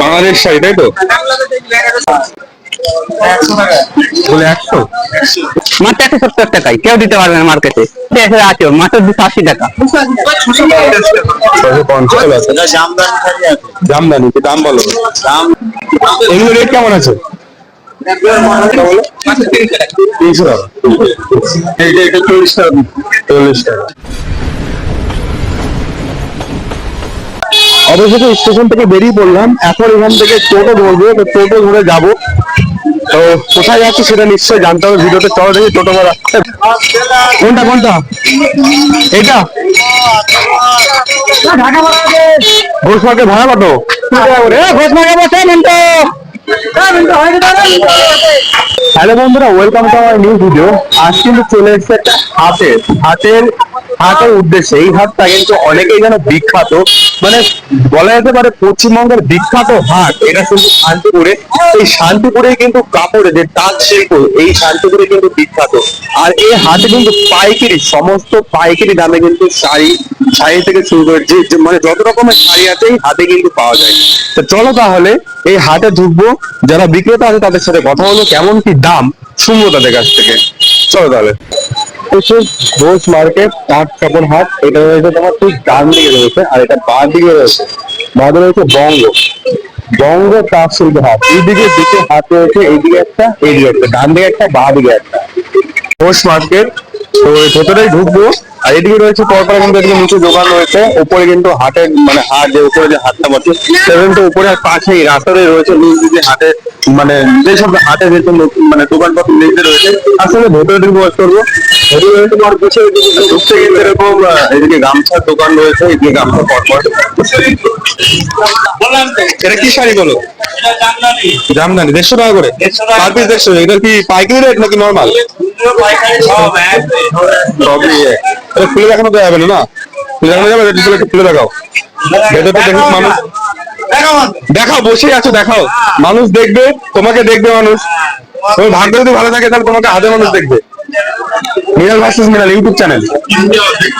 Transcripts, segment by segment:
বাংলাদেশ শাড়ি তাই তো? বলে একশো। মাত্র একশো সত্তর টাকায় কেউ দিতে পারবে না মার্কেটে আছে আছে মাত্র দুশো আশি টাকা। ছশো পঞ্চাশ জামদানি কি দাম বলো? এগুলো রেট কেমন আছে? তিনশো টাকা। এইটা এটা চল্লিশ টাকা। চল্লিশ টাকা। অবশেষে স্টেশন থেকে বেরিয়ে পড়লাম। এখন এখান থেকে টোটো ধরবো, তো টোটো ধরে যাব। তো কোথায় যাচ্ছি সেটা নিশ্চয়ই জানতে হবে ভিডিওতে। চলো দেখি টোটো ভাড়া কোনটা কোনটা? এটা? ঘোষমার্কের ভাড়া কত? ঘোষমার্কে বসে হ্যালো বন্ধুরা ওয়েলকাম টু আমার নিউ ভিডিও আজ কিন্তু চলে এসেছে একটা হাটের হাতের হাটের উদ্দেশ্যে। এই হাটটা কিন্তু অনেকেই যেন বিখ্যাত মানে বলা যেতে পারে পশ্চিমবঙ্গের বিখ্যাত হাট এটা কিন্তু শান্তিপুরে। এই শান্তিপুরে কিন্তু কাপড়ে যে তাঁত শিল্প, এই শান্তিপুরে কিন্তু বিখ্যাত। আর এই হাটে কিন্তু পাইকারি, সমস্ত পাইকারি দামে কিন্তু শাড়ি শাড়ি থেকে শুরু করে যে মানে যত রকমের শাড়ি আছে, এই হাটে কিন্তু পাওয়া যায়। তো চলো তাহলে, এই হাটে ঢুকবো। যারা বিক্রেতা আছে, তাদের সাথে কথা হলো কেমন কি দাম, শুনব তাদের কাছ থেকে। চলো তাহলে। হচ্ছে ঘোষ মার্কেট কাঠ কাপড় হাট এটা রয়েছে তোমার ঠিক ডান দিকে রয়েছে, আর এটা বাঁ দিকে রয়েছে। বাঁধে রয়েছে বঙ্গ। বঙ্গ তাঁত শিল্প হাট এইদিকে দুটো হাট রয়েছে, এইদিকে একটা এইদিকে একটা। ডান দিকে একটা, বাঁ দিকে একটা। ঘোষ মার্কেট তো ভেতরেই ঢুকবো। আর এদিকে রয়েছে পরপর কিন্তু এদিকে নিচে দোকান রয়েছে। উপরে কিন্তু হাটের মানে হাট যে উপরে যে হাটটা বসে সেটা কিন্তু উপরে আর পাশেই রাস্তাতে রয়েছে। নিচ দিকে হাটে মানে যেসব হাটে যেসব মানে দোকানপত্র নিচে রয়েছে আসলে ভেতরে ঢুকবো বাস করব। ভেতরে রয়েছে তোমার পিছে ঢুকতে কিন্তু এরকম আহ, এদিকে গামছার দোকান রয়েছে এদিকে গামছা পরপর। এটা কি শাড়ি বলো? জামদানি দেড়শো টাকা করে? পার পিস দেড়শো এটা কি পাইকারি রেট নাকি নর্মাল সবই এক। এটা খুলে দেখানো তো যাবে না না? খুলে দেখানো যাবে? এটা একটু খুলে দেখাও। ভেতরটা দেখুক মানুষ দেখাও বসে আছো দেখাও। মানুষ দেখবে তোমাকে দেখবে মানুষ। তোমার ভাগ্য যদি ভালো থাকে তাহলে তোমাকে হাতে মানুষ দেখবে। মিনাল ভার্সেস মিনাল ইউটিউব চ্যানেল।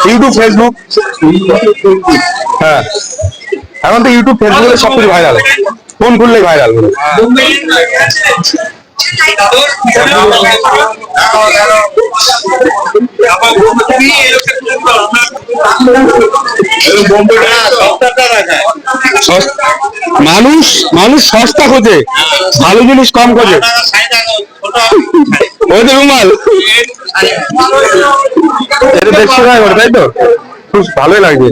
YouTube Facebook. হ্যাঁ। এখন তো ইউটিউব ফেসবুকে সব কিছু ভাইরাল ফোন খুললেই ভাইরাল মানুষ মানুষ সস্তা খোঁজে, ভালো জিনিস কম খোঁজে। ওই তো রুমাল। এটা দেড়শো টাকা তাই তো? খুব ভালোই লাগছে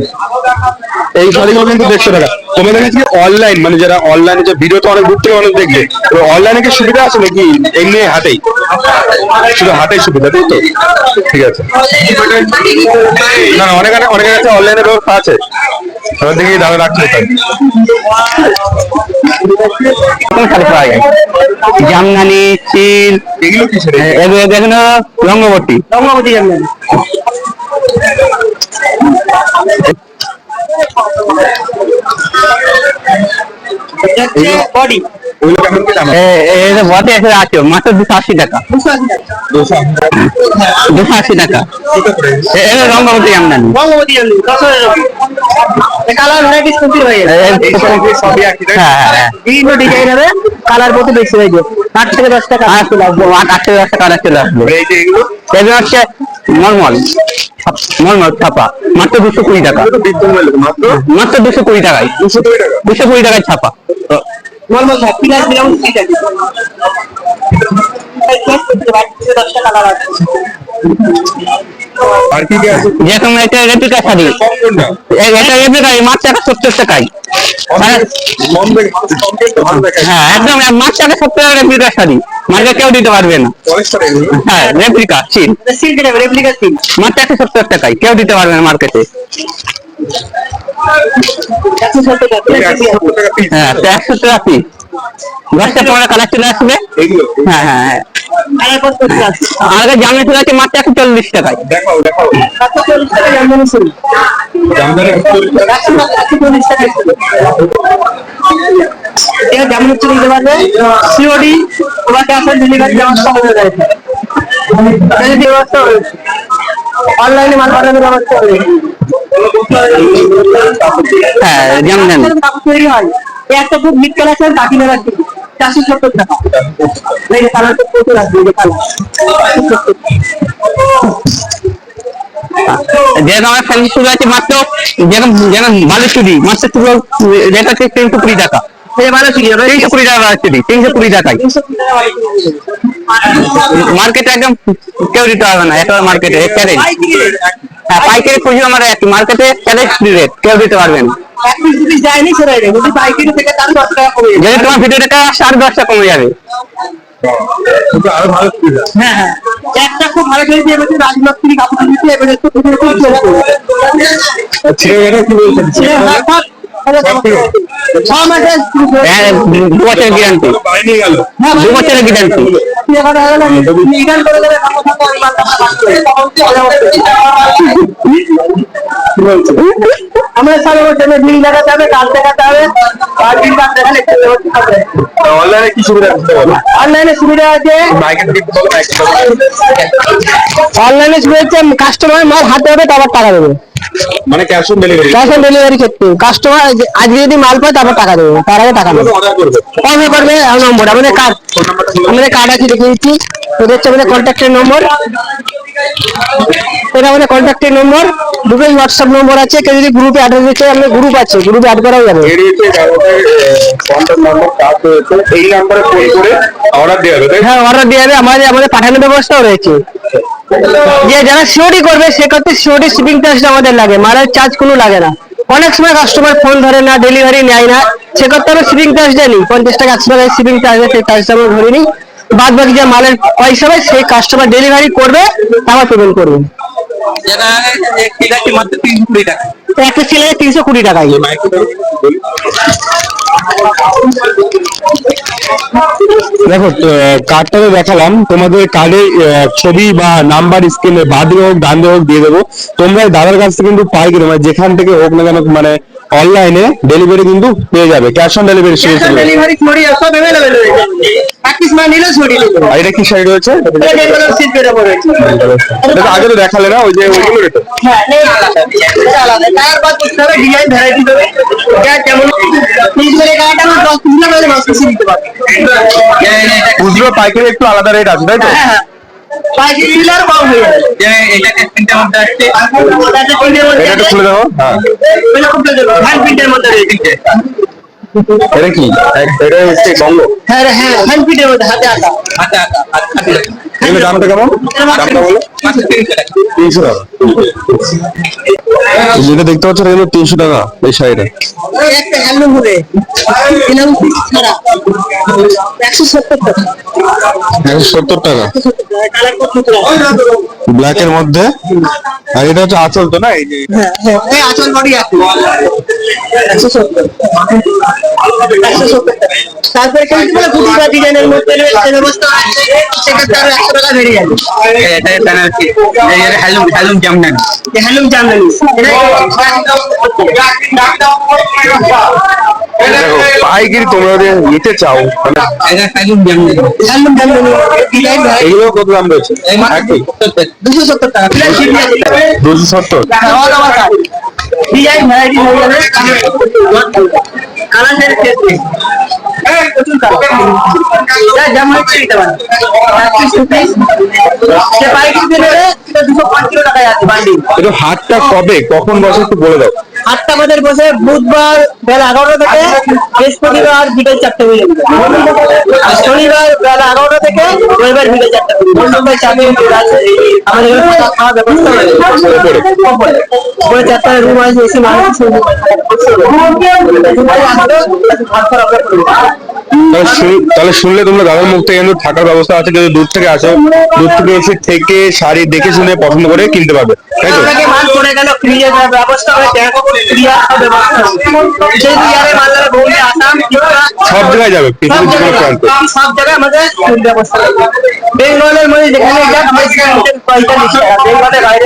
এই শাড়িগুলো কিন্তু দেড়শো টাকা। তোমাদের কাছে অনলাইন মানে যারা অনলাইনে যে ভিডিও তো অনেক দূর থেকে মানুষ দেখবে অনলাইনে কি সুবিধা আছে নাকি এমনি হাটেই? শুধু হাটেই সুবিধা তাই তো? ঠিক আছে। না না অনেক অনেকের কাছে অনলাইনে ব্যবস্থা আছে। ওদের দেখি দামে রাখতে শাড়ি পাওয়া যায় জামদানি চিল এগুলো কি এগুলো রঙ্গবতী রঙ্গবতী। জামদানি বডি ওইগুলো কেমন কি এটা বটে এসে আছে মাত্র দুশো আশি টাকা। দুশো দুশো আশি টাকা। এটা রঙ্গবতী রঙ্গবতী কালার ভ্যারাইটিস প্রচুর হয়ে যাবে? হ্যাঁ হ্যাঁ বিভিন্ন ডিজাইন হবে কালার প্রচুর বেশি হয়ে যাবে আট থেকে দশ টাকা। চলে আসব আট আট থেকে দশটা কালার চলে আসবে। এই এগুলো? হচ্ছে মলমল। মলমল ছাপা। মাত্র দুশো কুড়ি টাকা। মাত্র মাত্র দুশো কুড়ি টাকায়। দুশো টাকা দুশো কুড়ি টাকায় ছাপা। নর্মাল থাকে পিলার ব্লাউজ ঠিক আছে দশটা আর কি কি আছে? যেরকম এটা রেপ্লিকা শাড়ি কম কোনটা এ- এটা রেপ্লিকা মাত্র টাকা সত্তর টাকায়। হ্যাঁ, হ্যাঁ একদম মাত্র টাকা সত্তর টাকা রেপ্লিকা শাড়ি মার্কেট কেউ দিতে পারবে না। হ্যাঁ রেপ্লিকা সিল সিল্ক যাবে রেপ্লিকা সিল্ক মাত্র একশো সত্তর টাকায় কেউ দিতে পারবে না মার্কেটে একশো টাকা পিস দশটা পনেরো চলে আসবে হ্যাঁ হ্যাঁ আছে চলে আসছে মাত্র একশো চল্লিশ টাকায় জামদানি যেমন হচ্ছে পারবে সিওডি তোমার ক্যাশ ডেলিভারি ব্যবস্থা যাবে ব্যবস্থা হয়েছে অনলাইনে মাল পাঠানোর ব্যবস্থা হয়েছে হ্যাঁ জামদানি তৈরি হয় একটা খুব মিট কালেকশন কাকিনাড়া চারশো সত্তর টাকা। এই যে কালারটা প্রচুর আসবে যে কালার। যেরকম আমার ফ্যান্সি শুরু আছে মাত্র যেরকম যেরকম ভালো চুড়ি মাত্র পুরো রেট আছে তিনশো কুড়ি টাকা। তিনশো কুড়ি টাকা তিনশো কুড়ি টাকায়। মার্কেটে একদম কেউ দিতে পারবে না একেবারে মার্কেটে হ্যাঁ পাইকারি খুঁজে আমার একই মার্কেটে চ্যালেঞ্জ রেট কেউ দিতে পারবে না এক যদি দাম দশ টাকা তোমার সাড়ে দশটা কমে যাবে। আরও ভালো সুবিধা হ্যাঁ হ্যাঁ। একটা খুব ভালো এবার কাপড় এবার একটু কি বলছেন হ্যাঁ দু বছরের গ্যারান্টি দু বছরের গ্যারান্টি রিটার্ন করে দেবে থাকো থাকো আমি মালটা আমরা সারা বছর বিল লাগাতে হবে কাজ দেখাতে হবে আর বিল কাজ দেখালে একটু ব্যবস্থা হবে অনলাইনে কি সুবিধা অনলাইনে সুবিধা আছে মাইকের দিকে বলো মাইকের অনলাইনে সুবিধা হচ্ছে কাস্টমার মাল হাতে হবে তারপর টাকা দেবে মানে cash on delivery cash on delivery ক্ষেত্রে কাস্টমার আজকে যদি মাল পায় তারপর টাকা দেবে তার আগে টাকা দেবে অর্ডার করবে করবে নম্বর আমাদের কার্ড আমাদের কার্ড আছে দিচ্ছি এটা হচ্ছে আমাদের কন্ট্যাক্টের নম্বর এটা আমাদের কন্ট্যাক্টের নম্বর দুটো হোয়াটসঅ্যাপ নম্বর আছে। কেউ যদি গ্রুপে অ্যাড দিতে চায় আমাদের গ্রুপ আছে। গ্রুপে অ্যাড করাও যাবে। এই নাম্বারে ফোন করে অর্ডার দেওয়া হবে হ্যাঁ অর্ডার দেওয়া যাবে আমাদের আমাদের পাঠানোর ব্যবস্থাও রয়েছে। যে যারা সিওডি করবে সেক্ষেত্রে সিওডি শিপিং চার্জটা আমাদের লাগে। মালের চার্জ কোনো লাগে না। অনেক সময় কাস্টমার ফোন ধরে না ডেলিভারি নেয় না। সে সেক্ষেত্রে আমরা শিপিং চার্জটা নিই পঞ্চাশ টাকা একশো টাকা শিপিং চার্জ সেই চার্জটা আমরা ধরে নিই। বাদ বাকি যে মালের পয়সা হবে সেই কাস্টমার ডেলিভারি করবে তারপর পেমেন্ট করবে। মাত্র তিনশো কুড়ি টাকা? তো একটা ছেলে তিনশো কুড়ি বলি। দেখো কার্ডটা তো দেখালাম তোমাদের কার্ডের ছবি বা নাম্বার স্ক্রিনে বাদ দিয়ে হোক ডান দিয়ে হোক দিয়ে দেবো। তোমরা দাদার কাছ থেকে কিন্তু পাইকারি মানে যেখান থেকে হোক না কেন মানে অনলাইনে ডেলিভারি কিন্তু পেয়ে যাবে ক্যাশ অন ডেলিভারি ডেলিভারি ছড়ি সব অ্যাভেলেবেল রয়েছে। পিস মাল নিলে ছড়ি আর এটা কি শাড়ি রয়েছে? এটা পেতে পড়ে এটা আগে তো দেখালে না ওই যে ওইগুলো রেটে হ্যাঁ নেই আলাদা এটা আলাদা। কালার বাদ করতে হবে ডিজাইন ভ্যারাইটি দেবে। যা পিস করে কালারটা আমরা দশ পিস না হলে দশ পিস দিতে পারবে। খুচরো পাইকারি একটু আলাদা রেট আছে তাই তো? হ্যাঁ। হ্যাঁ পাইকারি কম হয়ে যাবে এটাকে তিনটে মধ্যে আসছে। তিনটের মধ্যে এটা খুলে হ্যাঁ হ্যান্ড প্রিন্টের মধ্যে রয়েছে। এটা কি? এটা হচ্ছে বঙ্গ। হ্যাঁ হ্যাঁ হ্যান্ড মধ্যে হাতে এগুলো দামটা কেমন? দামটা বলো। তিনশো টাকা। যেটা দেখতে পাচ্ছ এটা হলো তিনশো টাকা এই শাড়িটা। একশো সত্তর টাকা। ব্ল্যাক এর মধ্যে। আর এটা হচ্ছে আঁচল তো না এই যে? হ্যাঁ হ্যাঁ এই আচল বডি একশো সত্তর। একশো সত্তর টাকা। তারপরে ডিজাইনের মধ্যে এটা হ্যালুম হ্যালুম জামদানি। জামদানি। দেখো পাইকারি তোমরা যদি নিতে চাও এগুলো কত দাম রয়েছে দুশো সত্তর। টাকা দুশো সত্তর ডিজাইন ভ্যারাইটি হয়ে যাবে ক্ষেত্রে যেমন দিতে পারেন সে দুশো পঞ্চান্ন টাকায় আছে বান্ডিল। এটা হাটটা কবে? কখন বসে একটু বলে দাও। আটটা আমাদের বসে বুধবার বেলা এগারোটা থেকে বৃহস্পতিবার বিকেল চারটে পর্যন্ত শনিবার বেলা এগারোটা থেকে রবিবার বিকেল চারটে পর্যন্ত চারটে আছে আমাদের এখানে থাকা ব্যবস্থা রয়েছে উপরে চারটা রুম আছে এসি মানুষ তাহলে তাহলে শুনলে তোমরা দাদার মুখ থেকে কিন্তু থাকার ব্যবস্থা আছে যদি দূর থেকে আসো। দূর থেকে এসে থেকে শাড়ি দেখে শুনে পছন্দ করে কিনতে পারবে। তাই তো? আপনাকে ক্রিয়া ব্যবস্থা হবে ট্যাঙ্ক ক্লিয়ার ব্যবস্থা হবে। সেই ক্লিয়ারে মাল দ্বারা আসাম সব জায়গায় যাবে সব যে জায়গায় সব জায়গায় আমাদের ব্যবস্থা বেঙ্গলের মধ্যে যেখানে সেখানে পয়সা নিচ্ছে বেঙ্গলের বাইরে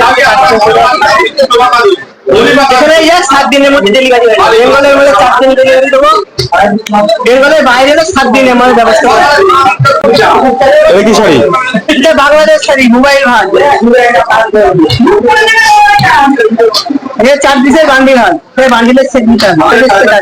সাত দিনের মধ্যে ডেলিভারি বেঙ্গলের মধ্যে চার দিন ডেলিভারি দেবো। বেঙ্গলের বাইরে হলে সাত দিনের মধ্যে ব্যবস্থা। এটা কি শাড়ি এটা বাংলাদেশ শাড়ি মোবাইল ভাগ। এটা চার পিসের বান্ডিল হয় সেই বান্ডিলের সেট নিতে হবে সেটের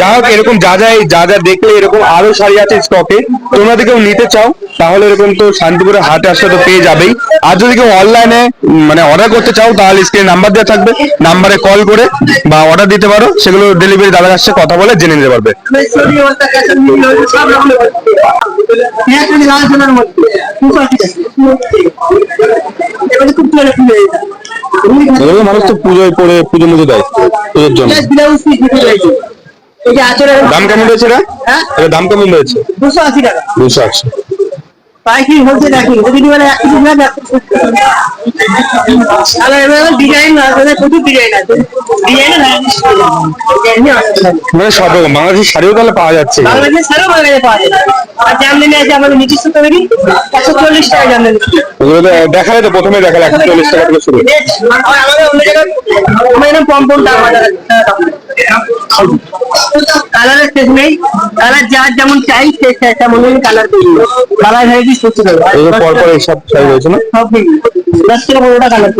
যা হোক এরকম যা যা যা যা দেখলে এরকম আরও শাড়ি আছে স্টকে তোমরা কেউ নিতে চাও, তাহলে এরকম তো শান্তিপুরে হাটে আসলে তো পেয়ে যাবেই। আর যদি কেউ অনলাইনে মানে অর্ডার করতে চাও, তাহলে স্ক্রিনে নাম্বার দেওয়া থাকবে। নাম্বারে কল করে বা অর্ডার দিতে পারো, সেগুলো ডেলিভারি দাদার কাছে কথা বলে জেনে নিতে পারবে। মধ্যে। মধ্যে। আশি। এগুলো মানুষ তো পুজোয় পরে পুজো মুজো দেয় পুজোর জন্য দাম কেমন রয়েছে হ্যাঁ? দাম কেমন রয়েছে দুশো আশি টাকা দুশো আটশো পাইকারি হচ্ছে দেখি যদি বলে এক কিছু এবার ডিজাইন আছে প্রচুর ডিজাইন আছে। ডিজাইন মানে সব রকম বাংলাদেশের শাড়িও তাহলে পাওয়া যাচ্ছে। বাংলাদেশের সারও বাংলাদেশে পাওয়া যায় আর জামদানি আছে আমাদের নিজস্ব তৈরি। একশো চল্লিশ টাকা জামদানি। দেখালে তো প্রথমে দেখালে একশো চল্লিশ টাকা থেকে শুরু। আমাদের অন্য জায়গায় আমার এরকম কম কম দাম কালারের শেষ নেই। কালার যার যেমন চাই সে তেমন কালার যাবে কালার হবে পর পর এইসব সব রয়েছে না? সব দশ থেকে পনেরোটা কালার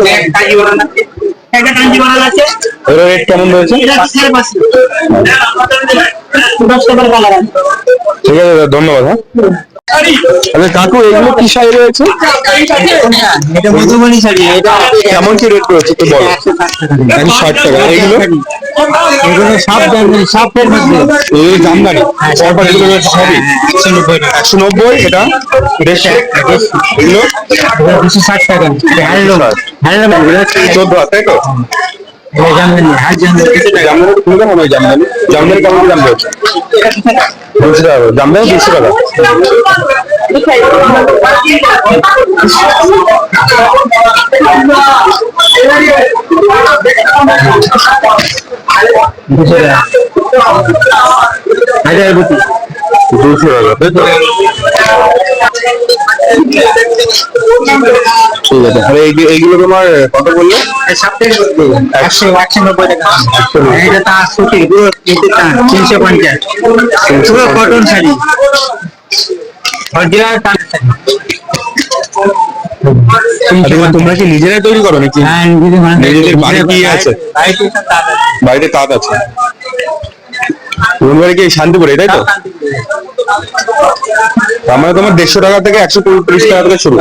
বানান আছে। একটা রেট কেমন রয়েছে? পাঁচশো। দশ টাকার কালার আছে। ঠিক আছে দাদা ধন্যবাদ হ্যাঁ। আচ্ছা কাকু এগুলো কি শাড়ি রয়েছে? এটা মধুবনী শাড়ি এটা কেমন কি রেট রয়েছে একটু বলো। একশো ষাট টাকা এগুলো? এগুলো সব সবের মধ্যে এই জামদানি পরপর এগুলো রয়েছে সবই একশো নব্বই এটা দেড়শো এগুলো? দুশো ষাট টাকা। হ্যান্ডলুম। হ্যান্ডলুম চোদ্দ হাজার তাই তো? জামদানি হয় জামদানি। জামদানি কেমন দাম রয়েছে? দুশো টাকা করে। জামদানি দুশো টাকা হাজার বুটি দুশো টাকা তাই তো ঠিক আছে আর এইগুলো তোমার কত বললে একশো একশো নব্বই টাকা এটা তার সুতি পুরো তিনশো পঞ্চাশ পুরো কটন শাড়ি অরিজিনাল তাঁত শাড়ি তোমরা কি নিজেরাই তৈরি করো নাকি নিজেদের বাড়ি কি আছে? বাড়িতে তাঁত আছে। তোমার বাড়ি কি শান্তিপুরে তাই তো তার মানে তোমার দেড়শো টাকা থেকে একশো তিরিশ টাকা থেকে শুরু।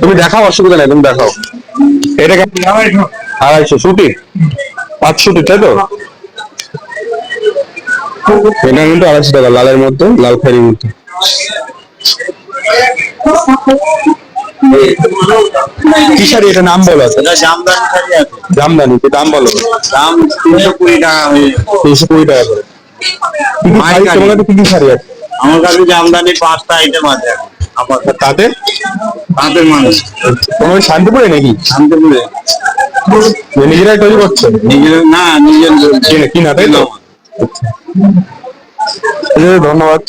তুমি দেখাও, অসুবিধা নেই, তুমি দেখাও। এটা? আড়াইশো সুটি পাঁচ তাই তো? এটা কিন্তু আড়াইশো টাকা, লালের মধ্যে, লাল খয়েরির মধ্যে। কি শাড়ি? এটা নাম বলো জামদানি আছে। জামদানি দাম বলো? দাম তিনশো কুড়ি টাকা তিনশো কুড়ি টাকা করে। শাড়ি? তোমার কাছে কি কি শাড়ি আছে? আমার কাছে জামদানি পাঁচটা আইটেম আছে। তাতে? তাঁতের মানুষ। তোমার শান্তিপুরে নাকি? শান্তিপুরে। নিজেরাই তৈরি করছে? নিজের না নিজের কিনা তাই তো? আচ্ছা, ধন্যবাদ।